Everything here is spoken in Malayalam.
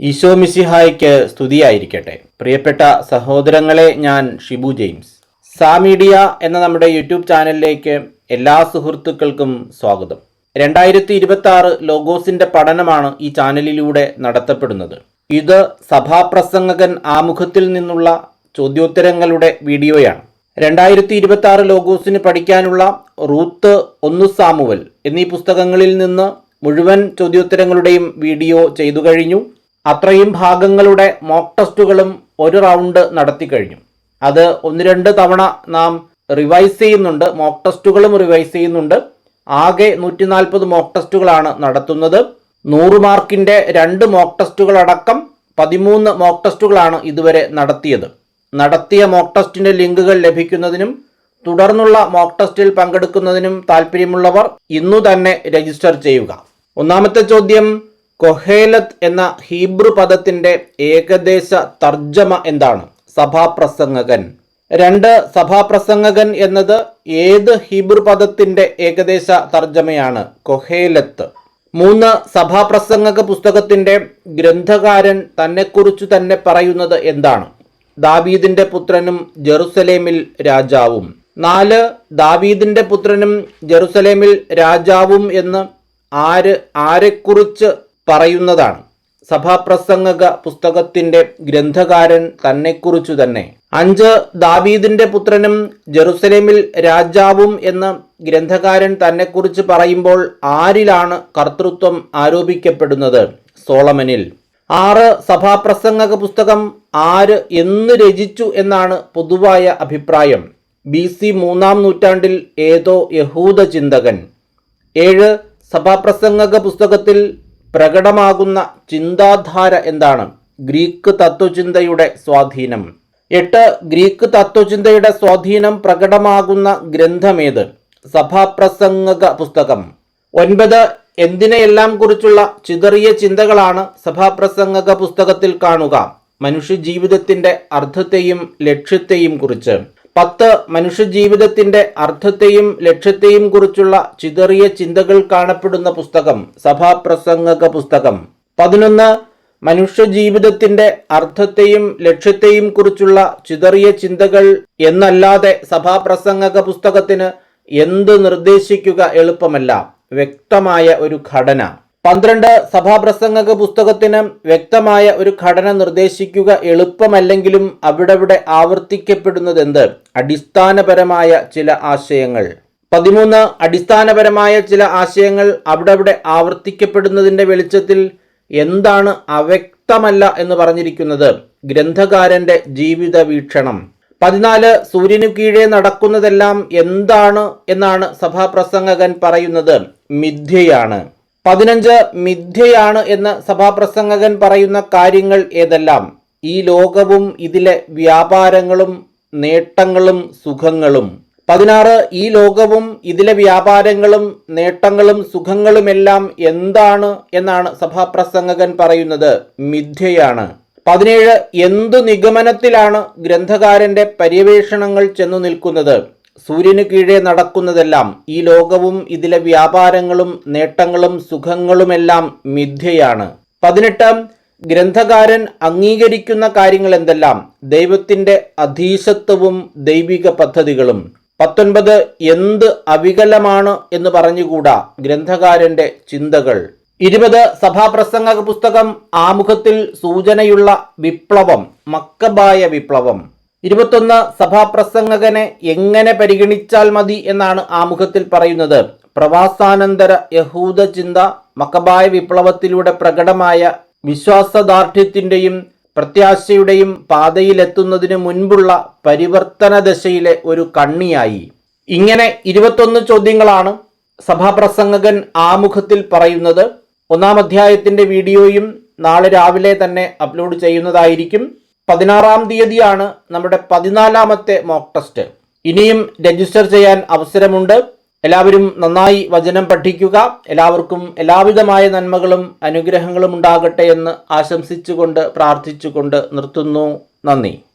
ഈശോ മിസിഹായ്ക്ക് സ്തുതിയായിരിക്കട്ടെ. പ്രിയപ്പെട്ട സഹോദരങ്ങളെ ഞാൻ ഷിബു ജെയിംസ്. സാ മീഡിയ എന്ന നമ്മുടെ യൂട്യൂബ് ചാനലിലേക്ക് എല്ലാ സുഹൃത്തുക്കൾക്കും സ്വാഗതം. രണ്ടായിരത്തി ഇരുപത്തി ആറ് ലോഗോസിന്റെ പഠനമാണ് ഈ ചാനലിലൂടെ നടത്തപ്പെടുന്നത്. ഇത് സഭാപ്രസംഗകൻ ആമുഖത്തിൽ നിന്നുള്ള ചോദ്യോത്തരങ്ങളുടെ വീഡിയോയാണ്. രണ്ടായിരത്തി ഇരുപത്തി ആറ് ലോഗോസിന് പഠിക്കാനുള്ള റൂത്ത് ഒന്നു സാമുവൽ എന്നീ പുസ്തകങ്ങളിൽ നിന്ന് മുഴുവൻ ചോദ്യോത്തരങ്ങളുടെയും വീഡിയോ ചെയ്തു കഴിഞ്ഞു. അത്രയും ഭാഗങ്ങളുടെ മോക്ക് ടെസ്റ്റുകളും ഒരു റൗണ്ട് നടത്തി കഴിഞ്ഞു. അത് ഒന്ന് രണ്ട് തവണ നാം റിവൈസ് ചെയ്യുന്നുണ്ട്. മോക്ക് ടെസ്റ്റുകളും റിവൈസ് ചെയ്യുന്നുണ്ട്. ആകെ നൂറ്റി നാൽപ്പത് മോക്ക് ടെസ്റ്റുകളാണ് നടത്തുന്നത്. നൂറ് മാർക്കിന്റെ രണ്ട് മോക്ക് ടെസ്റ്റുകളടക്കം പതിമൂന്ന് മോക്ക് ടെസ്റ്റുകളാണ് ഇതുവരെ നടത്തിയത്. നടത്തിയ മോക്ക് ടെസ്റ്റിന്റെ ലിങ്കുകൾ ലഭിക്കുന്നതിനും തുടർന്നുള്ള മോക്ക് ടെസ്റ്റിൽ പങ്കെടുക്കുന്നതിനും താല്പര്യമുള്ളവർ ഇന്നു തന്നെ രജിസ്റ്റർ ചെയ്യുക. ഒന്നാമത്തെ ചോദ്യം കൊഹേലത്ത് എന്ന ഹീബ്രു പദത്തിന്റെ ഏകദേശ തർജമ എന്താണ്? സഭാപ്രസംഗകൻ. രണ്ട് സഭാപ്രസംഗകൻ എന്നത് ഏത് ഹീബ്രു പദത്തിന്റെ ഏകദേശ തർജമയാണ്? കൊഹേലത്ത്. മൂന്ന് സഭാപ്രസംഗക പുസ്തകത്തിന്റെ ഗ്രന്ഥകാരൻ തന്നെക്കുറിച്ച് തന്നെ പറയുന്നത് എന്താണ്? ദാവീദിന്റെ പുത്രനും ജെറുസലേമിൽ രാജാവും. നാല് ദാവീദിന്റെ പുത്രനും ജെറുസലേമിൽ രാജാവും എന്ന് ആര് ആരെക്കുറിച്ച് പറയുന്നതാണ്. സഭാപ്രസംഗക പുസ്തകത്തിന്റെ ഗ്രന്ഥകാരൻ തന്നെക്കുറിച്ചു തന്നെ. അഞ്ച് ദാവീദിന്റെ പുത്രനും ജെറുസലേമിൽ രാജാവും എന്ന് ഗ്രന്ഥകാരൻ തന്നെക്കുറിച്ച് പറയുമ്പോൾ ആരിലാണ് കർത്തൃത്വം ആരോപിക്കപ്പെടുന്നത്? സോളമനിൽ. ആറ് സഭാപ്രസംഗക പുസ്തകം ആര് എന്ന് രചിച്ചു എന്നാണ് പൊതുവായ അഭിപ്രായം. ബി സി മൂന്നാം നൂറ്റാണ്ടിൽ ഏതോ യഹൂദ ചിന്തകൻ ഏഴ് സഭാപ്രസംഗക പുസ്തകത്തിൽ പ്രകടമാകുന്ന ചിന്താധാര എന്താണ്? ഗ്രീക്ക് തത്വചിന്തയുടെ സ്വാധീനം. എട്ട് ഗ്രീക്ക് തത്വചിന്തയുടെ സ്വാധീനം പ്രകടമാകുന്ന ഗ്രന്ഥമേത് സഭാപ്രസംഗക പുസ്തകം. ഒൻപത് എന്തിനെയെല്ലാം കുറിച്ചുള്ള ചിതറിയ ചിന്തകളാണ് സഭാപ്രസംഗക പുസ്തകത്തിൽ കാണുക? മനുഷ്യ ജീവിതത്തിന്റെ അർത്ഥത്തെയും ലക്ഷ്യത്തെയും കുറിച്ച്. പത്ത് മനുഷ്യജീവിതത്തിന്റെ അർത്ഥത്തെയും ലക്ഷ്യത്തെയും കുറിച്ചുള്ള ചിതറിയ ചിന്തകൾ കാണപ്പെടുന്ന പുസ്തകം സഭാപ്രസംഗക പുസ്തകം. പതിനൊന്ന് മനുഷ്യജീവിതത്തിന്റെ അർത്ഥത്തെയും ലക്ഷ്യത്തെയും കുറിച്ചുള്ള ചിതറിയ ചിന്തകൾ എന്നല്ലാതെ സഭാപ്രസംഗക പുസ്തകത്തിന് എന്ത് നിർദ്ദേശിക്കുക എളുപ്പമല്ല. വ്യക്തമായ ഒരു ഘടന. പന്ത്രണ്ട് സഭാപ്രസംഗക പുസ്തകത്തിന് വ്യക്തമായ ഒരു ഘടന നിർദ്ദേശിക്കുക എളുപ്പമല്ലെങ്കിലും അവിടെവിടെ ആവർത്തിക്കപ്പെടുന്നത് എന്ത് അടിസ്ഥാനപരമായ ചില ആശയങ്ങൾ. പതിമൂന്ന് അടിസ്ഥാനപരമായ ചില ആശയങ്ങൾ അവിടെവിടെ ആവർത്തിക്കപ്പെടുന്നതിന്റെ വെളിച്ചത്തിൽ എന്താണ് അവ്യക്തമല്ല എന്ന് പറഞ്ഞിരിക്കുന്നത്? ഗ്രന്ഥകാരന്റെ ജീവിത വീക്ഷണം. പതിനാല് സൂര്യനു കീഴേ നടക്കുന്നതെല്ലാം എന്താണ് എന്നാണ് സഭാപ്രസംഗകൻ പറയുന്നത്? മിഥ്യയാണ്. പതിനഞ്ച് മിഥ്യയാണ് എന്ന് സഭാപ്രസംഗകൻ പറയുന്ന കാര്യങ്ങൾ ഏതെല്ലാം? ഈ ലോകവും ഇതിലെ വ്യാപാരങ്ങളും നേട്ടങ്ങളും സുഖങ്ങളും. പതിനാറ് ഈ ലോകവും ഇതിലെ വ്യാപാരങ്ങളും നേട്ടങ്ങളും സുഖങ്ങളുമെല്ലാം എന്താണ് എന്നാണ് സഭാപ്രസംഗകൻ പറയുന്നത്. മിഥ്യയാണ്. പതിനേഴ് എന്തു നിഗമനത്തിലാണ് ഗ്രന്ഥകാരന്റെ പര്യവേഷണങ്ങൾ ചെന്നു നിൽക്കുന്നത്? സൂര്യന് കീഴേ നടക്കുന്നതെല്ലാം ഈ ലോകവും ഇതിലെ വ്യാപാരങ്ങളും നേട്ടങ്ങളും സുഖങ്ങളുമെല്ലാം മിഥ്യയാണ്. പതിനെട്ട് ഗ്രന്ഥകാരൻ അംഗീകരിക്കുന്ന കാര്യങ്ങൾ എന്തെല്ലാം ദൈവത്തിന്റെ അധീശത്വവും ദൈവിക പദ്ധതികളും. പത്തൊൻപത് എന്ത് അവികലമാണ് എന്ന് പറഞ്ഞുകൂടാ ഗ്രന്ഥകാരന്റെ ചിന്തകൾ. ഇരുപത് സഭാപ്രസംഗ പുസ്തകം ആമുഖത്തിൽ സൂചനയുള്ള വിപ്ലവം മക്കബായ വിപ്ലവം. ഇരുപത്തൊന്ന് സഭാപ്രസംഗകനെ എങ്ങനെ പരിഗണിച്ചാൽ മതി എന്നാണ് ആമുഖത്തിൽ പറയുന്നത്. പ്രവാസാനന്തര യഹൂദ ചിന്ത മക്കബായ വിപ്ലവത്തിലൂടെ പ്രകടമായ വിശ്വാസദാർഢ്യത്തിന്റെയും പ്രത്യാശയുടെയും പാതയിലെത്തുന്നതിന് മുൻപുള്ള പരിവർത്തന ദശയിലെ ഒരു കണ്ണിയായി. ഇങ്ങനെ ഇരുപത്തൊന്ന് ചോദ്യങ്ങളാണ് സഭാപ്രസംഗകൻ ആമുഖത്തിൽ പറയുന്നത്. ഒന്നാം അധ്യായത്തിന്റെ വീഡിയോയും നാളെ രാവിലെ തന്നെ അപ്ലോഡ് ചെയ്യുന്നതായിരിക്കും. പതിനാറാം തീയതിയാണ് നമ്മുടെ പതിനാലാമത്തെ മോക്ക് ടെസ്റ്റ് ഇനിയും രജിസ്റ്റർ ചെയ്യാൻ അവസരമുണ്ട്. എല്ലാവരും നന്നായി വചനം പഠിക്കുക. എല്ലാവർക്കും എല്ലാവിധമായ നന്മകളും അനുഗ്രഹങ്ങളും ഉണ്ടാകട്ടെ എന്ന് ആശംസിച്ചുകൊണ്ട് പ്രാർത്ഥിച്ചുകൊണ്ട് നിർത്തുന്നു. നന്ദി.